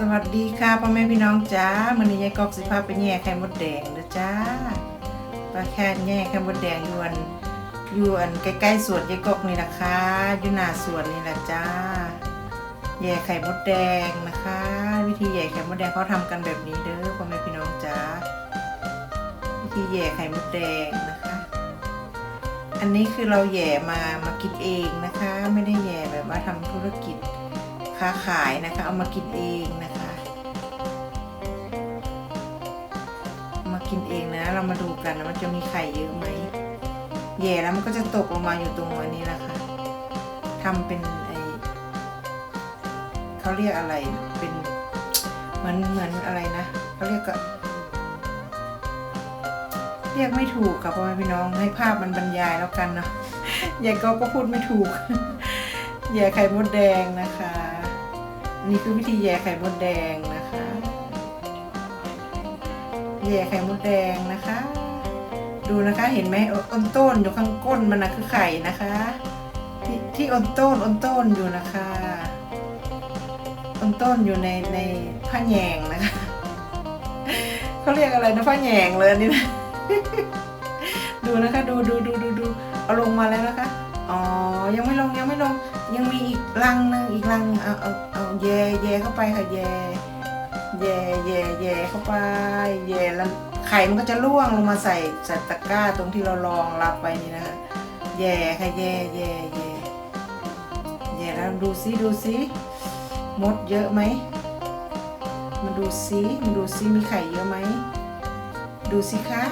สวัสดีค่ะพ่อแม่พี่น้องจ้ามันนี้ยายกอกสิพาไปแย่ไข่มดแดงเด้อจ้าปลาแค่แย่ไข่มดแดงยวนยู่อันใกล้ๆสวนยายกอกนี่นะคะอยู่หน้าสวนนี่แหละจ้าแย่ไข่มดแดงนะคะ วิธีแย่ไข่มดแดงเขาทำกันแบบนี้เด้อพ่อแม่พี่น้องจ้าวิธีแย่ไข่มดแดงนะคะ อันนี้คือเราแย่มามากินเองนะคะ ไม่ได้แย่แบบว่าทำธุรกิจ ค้าขายนะคะ เอามากินเองนะคะ มากินเองนะ เรามาดูกันนะมันจะมีไข่เยอะไหมแย่แล้วมันก็จะตกลงมาอยู่ตรงอันนี้นะคะทำเป็นไอเขาเรียกอะไรเป็นเหมือนเหมือนอะไรนะเขาเรียกก็เรียกไม่ถูกค่ะพ่อแม่พี่น้องให้ภาพมันบรรยายแล้วกันเนาะยายก็ก็พูดไม่ถูกแย่ไข่มดแดงนะคะ นี่คือวิธีแยไข่มดแดงนะคะ แยไข่มดแดงนะคะ ดูนะคะเห็นไหมอ้นต้นอยู่ข้างก้นมันนะคือไข่นะคะ ที่ที่อ้นต้นอ้นต้นอยู่นะคะอ้นต้นอยู่ในในผ้าแยงนะคะเขาเรียกอะไรนะผ้าแยงเลยนนี่นะดูนะคะดูดูดูดูดูเอาลงมาแล้วนะคะ อ๋อ ยังไม่ลงยังไม่ลง ยังมีอีกรังนึ่งอีกรังเอาเอาเอาแย่แย่เข้าไปค่ะแย่แย่แย่แย่เข้าไปแย่แล้วไข่มันก็จะล่วงลงมาใส่ใส่ตะกร้าตรงที่เรารองรับไปนี่นะคะแย่ค่ะแย่แย่แย่แย่แล้วดูซิดูซิมดเยอะไหมมาดูซิมาดูซิมีไข่เยอะไหมดูสิคะ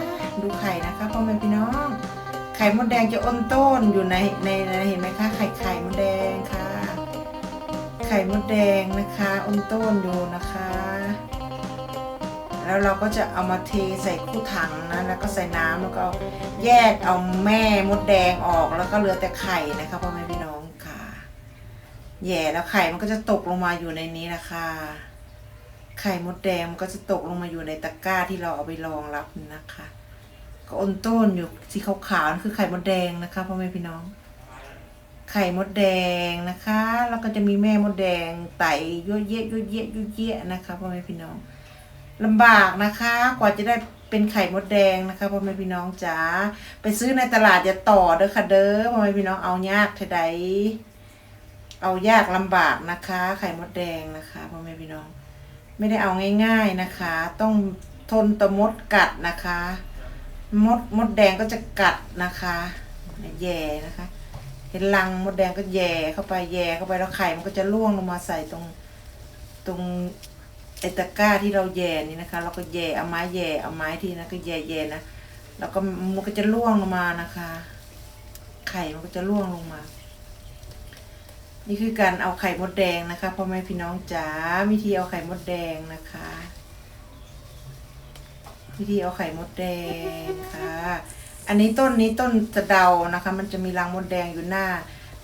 ดูไข่นะคะพ่อแม่พี่น้อง ไข่มดแดงจะอ้นต้นอยู่ในในเห็นไหมคะ ไข่ไข่มดแดงค่ะ ไข่มดแดงนะคะอ้นต้นอยู่นะคะ แล้วเราก็จะเอามาเทใส่คู่ถังนะแล้วก็ใส่น้ำแล้วก็แยกเอาแม่มดแดงออกแล้วก็เหลือแต่ไข่นะคะพ่อแม่พี่น้องค่ะ แย่แล้วไข่มันก็จะตกลงมาอยู่ในนี้นะคะไข่มดแดงมันก็จะตกลงมาอยู่ในตะกร้าที่เราเอาไปรองรับนะคะ ก็อ้นต้นอยู่สีขาวๆนั่นคือไข่มดแดงนะคะพ่อแม่พี่น้อง ไข่มดแดงนะคะ แล้วก็จะมีแม่มดแดงไต่ยั่วเยะยั่วเยะยั่วเยะนะคะพ่อแม่พี่น้องลำบากนะคะ กว่าจะได้เป็นไข่มดแดงนะคะพ่อแม่พี่น้องจ๋าไปซื้อในตลาดอย่าต่อเด้อค่ะเด้อพ่อแม่พี่น้องเอายากเท่าใดเอายากลำบากนะคะ ไข่มดแดงนะคะพ่อแม่พี่น้อง ไม่ได้เอาง่าย ๆนะคะ ต้องทนต่อมดกัดนะคะ มดมดแดงก็จะกัดนะคะแย่นะคะ เห็นรังมดแดงก็แย่เข้าไปแย่เข้าไปแล้วไข่มันก็จะล่วงลงมาใส่ตรงตรงไอตะกร้าที่เราแย่นี่นะคะ เราก็แย่เอาไม้แย่เอาไม้ที่นะก็แย่แย่นะแล้วก็มันก็จะล่วงลงมานะคะ ไข่มันก็จะล่วงลงมา นี่คือการเอาไข่มดแดงนะคะพ่อแม่พี่น้องจ๋าวิธีเอาไข่มดแดงนะคะ วิธีเอาไข่มดแดงค่ะ อันนี้ต้นนี้ต้นสะเดานะคะ มันจะมีรังมดแดงอยู่หน้า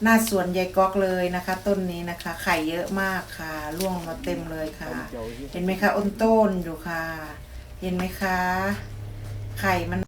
หน้าสวนยายก๊อกเลยนะคะ ต้นนี้นะคะ ไข่เยอะมากค่ะร่วงมาเต็มเลยค่ะ เห็นไหมคะอ้นต้นอยู่ค่ะ เห็นไหมคะ ไข่มัน